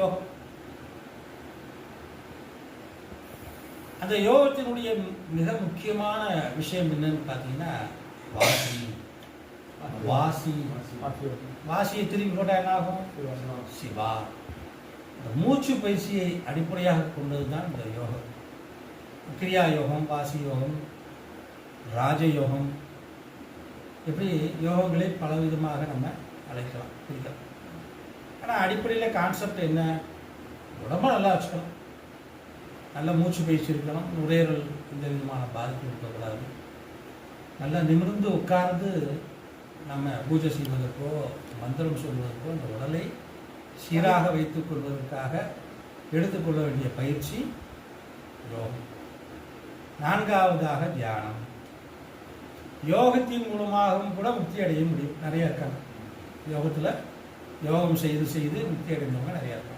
யோகம் அந்த யோகத்தினுடைய மிக முக்கியமான விஷயம் என்னன்னு பார்த்தீங்கன்னா வாசி. வாசி. வாசியை திரும்பி போட்டால் என்ன ஆகும் சிவா. இந்த மூச்சு பயிற்சியை அடிப்படையாக கொண்டது தான் இந்த யோகம். கிரியா யோகம் வாசி யோகம் ராஜயோகம். இப்படி யோகங்களை பலவிதமாக நம்ம அழைக்கலாம் பிரிக்கலாம். ஆனால் அடிப்படையில் கான்செப்ட் என்ன? உடம்ப நல்லா வச்சுக்கணும். நல்ல மூச்சு பயிற்சி இருக்கணும் நுரையீரல் எந்த விதமான பாதிப்பு இருக்கக்கூடாது. நல்லா நிமிர்ந்து உட்கார்ந்து நம்ம பூஜை செய்வதற்கோ மந்திரம் சொல்வதற்கோ இந்த உடலை சீராக வைத்துக் கொள்வதற்காக எடுத்துக்கொள்ள வேண்டிய பயிற்சி யோகம். நான்காவதாக தியானம். யோகத்தின் மூலமாகவும் கூட முக்தி அடைய முடியும். நிறைய இருக்காங்க. யோகத்தில் யோகம் செய்து செய்து முக்தி அடைந்தவங்க நிறையா இருக்காங்க